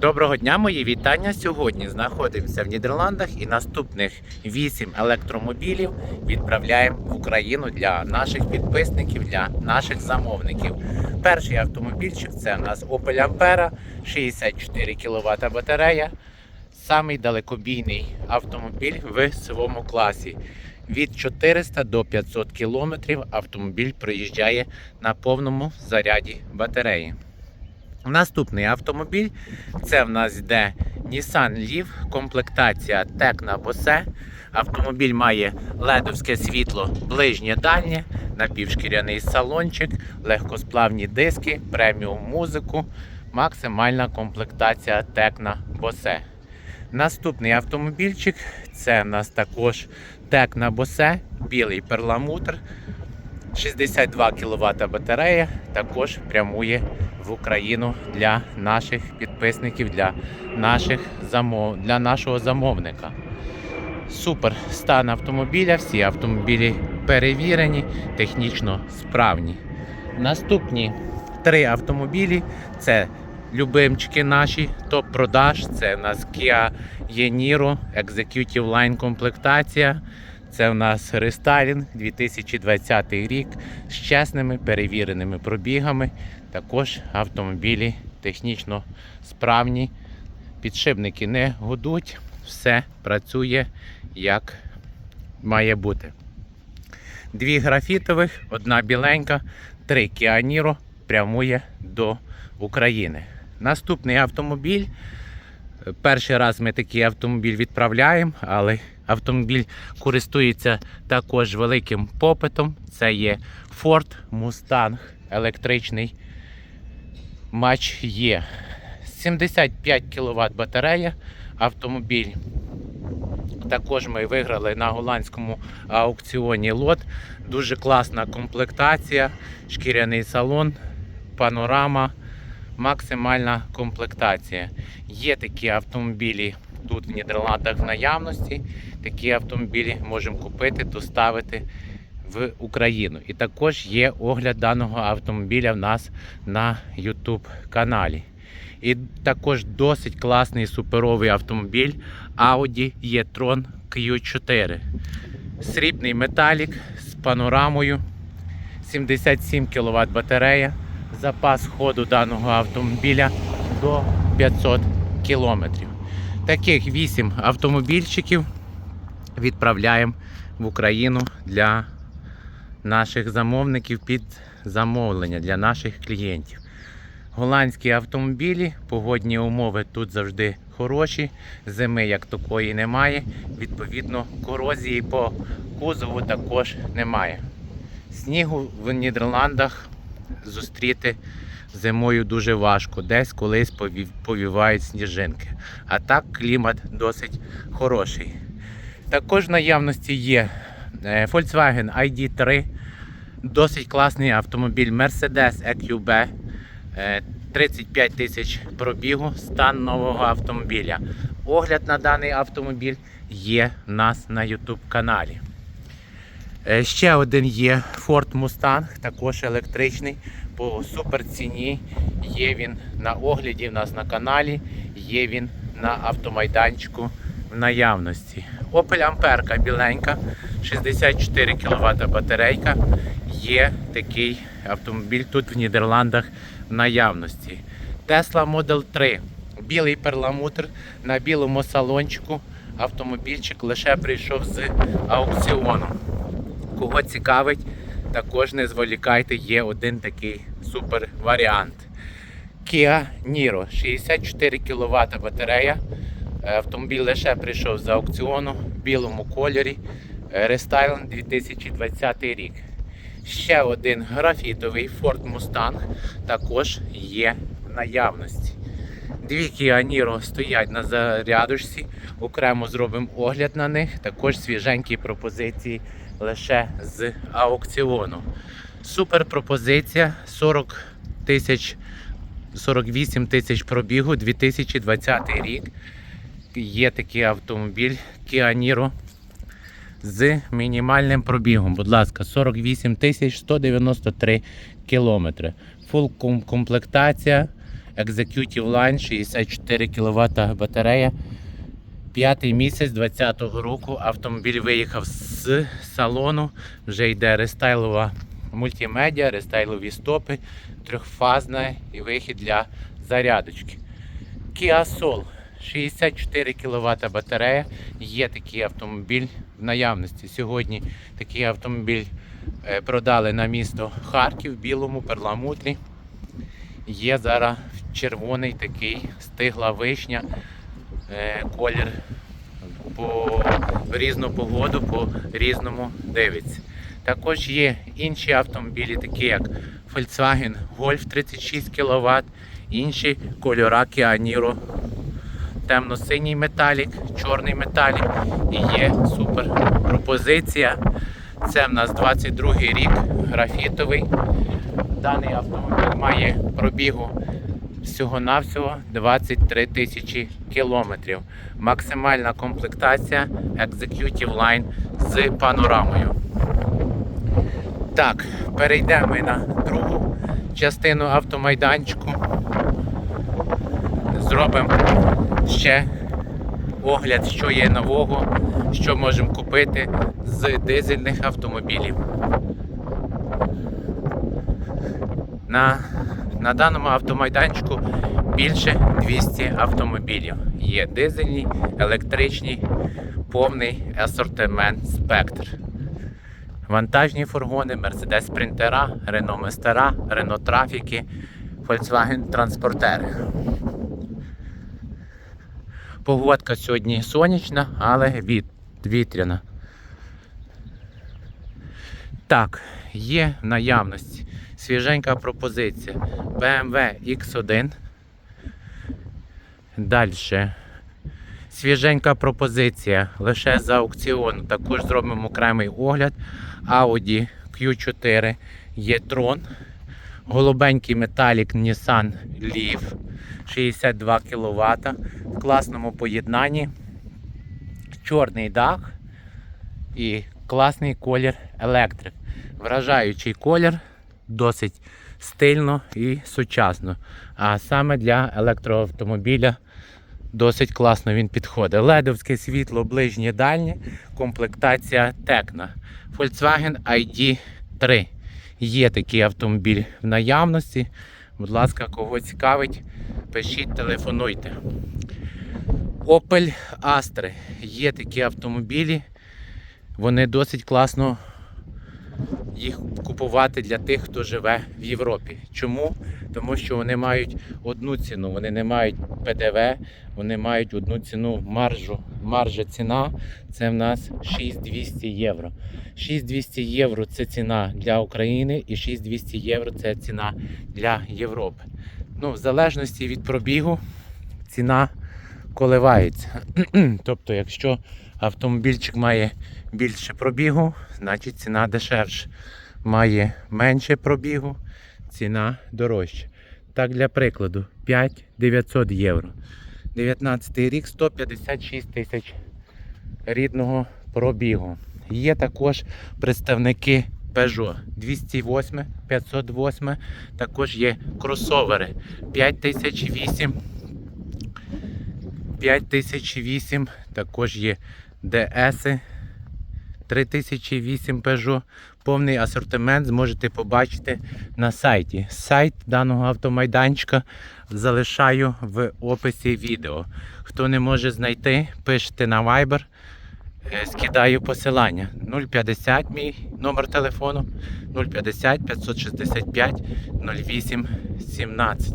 Доброго дня, мої вітання. Сьогодні знаходимося в Нідерландах і наступних 8 електромобілів відправляємо в Україну для наших підписників, для наших замовників. Перший автомобільчик це у нас Opel Ampera, 64 кВт батарея. Самий далекобійний автомобіль в своєму класі. Від 400 до 500 км автомобіль проїжджає на повному заряді батареї. Наступний автомобіль це в нас йде Nissan Leaf, комплектація Tecna Bose. Автомобіль має ледовське світло ближнє дальнє, напівшкіряний салончик, легкосплавні диски, преміум музику, максимальна комплектація Tecna Bose. Наступний автомобільчик це в нас також Tecna Bose, білий перламутр. 62 кВт батарея також прямує в Україну для наших підписників, для, наших замов... для нашого замовника. Супер стан автомобіля, всі автомобілі перевірені, технічно справні. Наступні три автомобілі це любимчики наші, топ-продаж. Це у нас Kia e-Niro, Executive Line комплектація. Це у нас рестайлінг 2020 рік з чесними перевіреними пробігами. Також автомобілі технічно справні, підшипники не гудуть, все працює як має бути. Дві графітових, одна біленька, три Niro прямує до України. Наступний автомобіль. Перший раз ми такий автомобіль відправляємо, але автомобіль користується також великим попитом. Це є Ford Mustang електричний матч є. 75 кВт батарея. Автомобіль також ми виграли на голландському аукціоні лот. Дуже класна комплектація, шкіряний салон, панорама, максимальна комплектація. Є такі автомобілі тут в Нідерландах в наявності. Такі автомобілі можемо купити, доставити в Україну. І також є огляд даного автомобіля в нас на YouTube каналі. І також досить класний суперовий автомобіль Audi e-tron Q4. Срібний металік з панорамою, 77 кВт батарея. Запас ходу даного автомобіля до 500 км. Таких 8 автомобільчиків відправляємо в Україну для наших замовників під замовлення для наших клієнтів. Голландські автомобілі, погодні умови тут завжди хороші, зими як такої немає. Відповідно, корозії по кузову також немає. Снігу в Нідерландах зустріти зимою дуже важко. Десь колись повівають сніжинки. А так клімат досить хороший. Також в наявності є е, Volkswagen ID3, досить класний автомобіль Mercedes EQB. Е, 35 тисяч пробігу, стан нового автомобіля. Огляд на даний автомобіль є в нас на YouTube каналі. Е, Ще один є Ford Mustang, також електричний, по супер ціні. Є він на огляді в нас на каналі, є він на автомайданчику в наявності. Opel Amperka біленька, 64 кВт батарейка. Є такий автомобіль тут в Нідерландах в наявності. Tesla Model 3. Білий перламутр на білому салончику. Автомобільчик лише прийшов з аукціону. Кого цікавить, також не зволікайте, є один такий супер варіант. Kia Niro 64 кВт батарея. Е, Автомобіль лише прийшов з аукціону в білому кольорі. Е, Рестайлинг 2020 рік. Ще один графітовий Ford Mustang також є в наявності. Дві Kia Niro стоять на зарядочці, окремо зробимо огляд на них. Також свіженькі пропозиції лише з аукціону. Супер пропозиція 40 тисяч 48 тисяч пробігу 2020 рік. Є такий автомобіль Kia Niro з мінімальним пробігом. Будь ласка, 48 тисяч 193 кілометри. Фул комплектація, Executive Line 64 кВт батарея. П'ятий місяць 2020 року автомобіль виїхав з салону. Вже йде рестайлова мультимедіа, рестайлові стопи, трьохфазна і вихід для зарядочки. Kia Soul 64 кВт батарея. Є такий автомобіль в наявності. Сьогодні такий автомобіль е, продали на місто Харків білому перламутрі. Є зараз червоний такий стигла вишня, колір по різну погоду, по різному дивиться. Також є інші автомобілі, такі як Volkswagen Golf 36 кВт, інші кольора Niro темно-синій металік, чорний металік і є супер пропозиція. Це в нас 22 рік, графітовий. Даний автомобіль має пробігу всього-навсього 23 тисячі кілометрів. Максимальна комплектація Executive Line з панорамою. Так, перейдемо ми на другу частину автомайданчику. Зробимо ще огляд, що є нового, що можемо купити з дизельних автомобілів. На, на даному автомайданчику більше 200 автомобілів. Є дизельні, електричні, повний асортимент спектр. Вантажні фургони, Mercedes Спринтера, Renault Местера, Renault Трафіки, Volkswagen Транспортери. Погодка сьогодні сонячна, але від, вітряна. Так, є в наявності свіженька пропозиція BMW X1. Далі. Свіженька пропозиція лише за аукціону. Також зробимо окремий огляд. Audi Q4 e-tron. Голубенький металік Nissan Leaf 62 кВт в класному поєднанні. Чорний дах і класний колір електрик. Вражаючий колір, досить стильно і сучасно. А саме для електроавтомобіля досить класно він підходить. Ледовське світло, ближнє дальнє, комплектація Tecna. Volkswagen ID3. Є такий автомобіль в наявності. Будь ласка, кого цікавить, пишіть, телефонуйте. Opel Astra. Є такі автомобілі. Вони досить класно їх купувати для тих, хто живе в Європі. Чому? Тому що вони мають одну ціну, вони не мають ПДВ, вони мають одну ціну маржу. Маржа ціна це в нас 6200 євро. 6200 євро це ціна для України і 6200 євро це ціна для Європи. Ну, в залежності від пробігу ціна коливається. тобто, якщо автомобільчик має більше пробігу, значить ціна дешевше. Має менше пробігу, ціна дорожча. Так, для прикладу, 5900 євро. 19 рік 156 тисяч рідного пробігу. Є також представники Peugeot 208, 508, також є кросовери 5008, 5008, також є DS 3008 Peugeot. Повний асортимент зможете побачити на сайті. Сайт даного автомайданчика залишаю в описі відео. Хто не може знайти, пишете на Viber. Е, Скидаю посилання 050 мій номер телефону 050 565 08 17.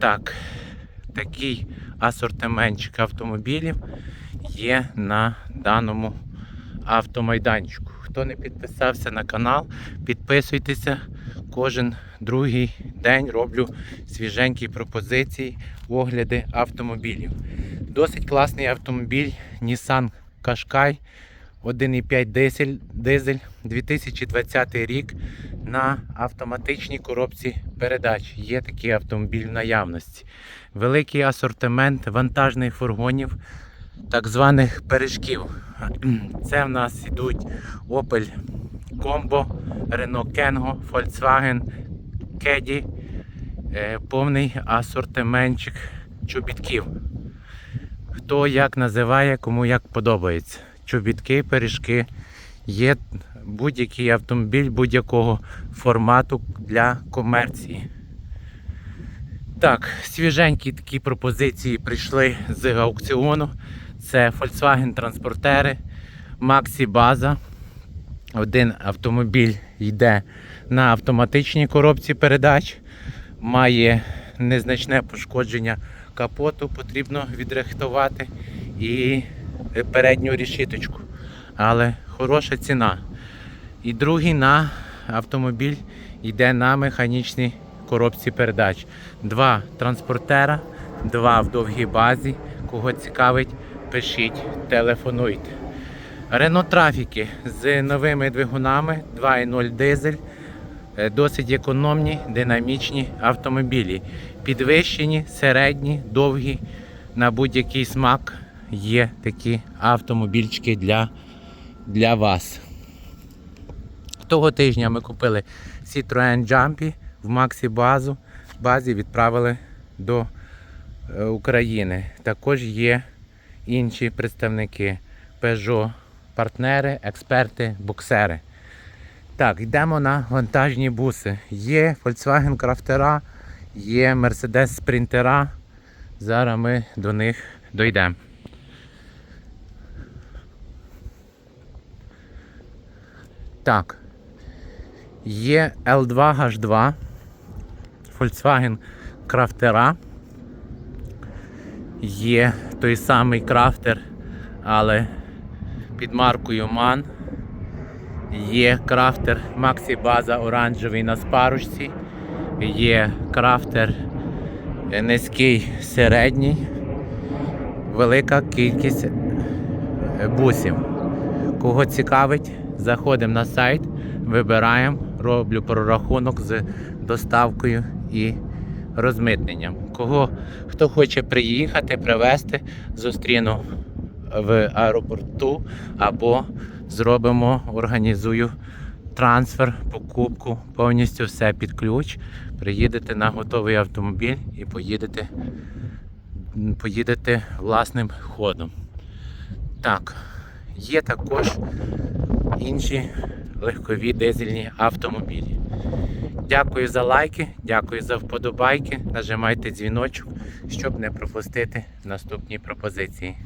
Так, такий асортиментчик автомобілів є на даному автомайданчику. Хто не підписався на канал, підписуйтеся. Кожен другий день роблю свіженькі пропозиції, огляди автомобілів. Досить класний автомобіль Nissan Qashqai 1,5 дизель, дизель 2020 рік на автоматичній коробці передач. Є такий автомобіль в наявності. Великий асортимент вантажних фургонів, так званих пиріжків. Це в нас йдуть Opel Combo, Renault Kengo, Volkswagen Caddy, е, повний асортиментчик чобітків. Хто як називає, кому як подобається. Чобітки, пиріжки. Є будь-який автомобіль будь-якого формату для комерції. Так, свіженькі такі пропозиції прийшли з аукціону. Це Volkswagen транспортери, Maxi База. Один автомобіль йде на автоматичній коробці передач, має незначне пошкодження капоту, потрібно відрихтувати і передню рішіточку. Але хороша ціна. І другий на автомобіль йде на механічній коробці передач. Два транспортера, два в довгій базі. Кого цікавить, пишіть, телефонуйте. Рено трафіки з новими двигунами 2.0 дизель. Е, Досить економні, динамічні автомобілі. Підвищені, середні, довгі. На будь-який смак є такі автомобільчики для, для вас. Того тижня ми купили Citroen Jumpy в Максі базу. Базі відправили до е, України. Також є інші представники Peugeot, партнери, експерти, буксери. Так, йдемо на вантажні буси. Є Volkswagen Крафтера, є Mercedes Спринтера. Зараз ми до них дійдемо. Так. Є L2H2, Volkswagen Крафтера. Є той самий крафтер, але під маркою MAN. Є крафтер Maxi База оранжевий на спарочці. Є крафтер низький середній. Велика кількість бусів. Кого цікавить, заходимо на сайт, вибираємо, роблю прорахунок з доставкою і розмитненням. Кого хто хоче приїхати, привезти, зустріну в аеропорту або зробимо, організую трансфер, покупку, повністю все під ключ. Приїдете на готовий автомобіль і поїдете, поїдете власним ходом. Так, є також інші легкові дизельні автомобілі. Дякую за лайки, дякую за вподобайки. Нажимайте дзвіночок, щоб не пропустити наступні пропозиції.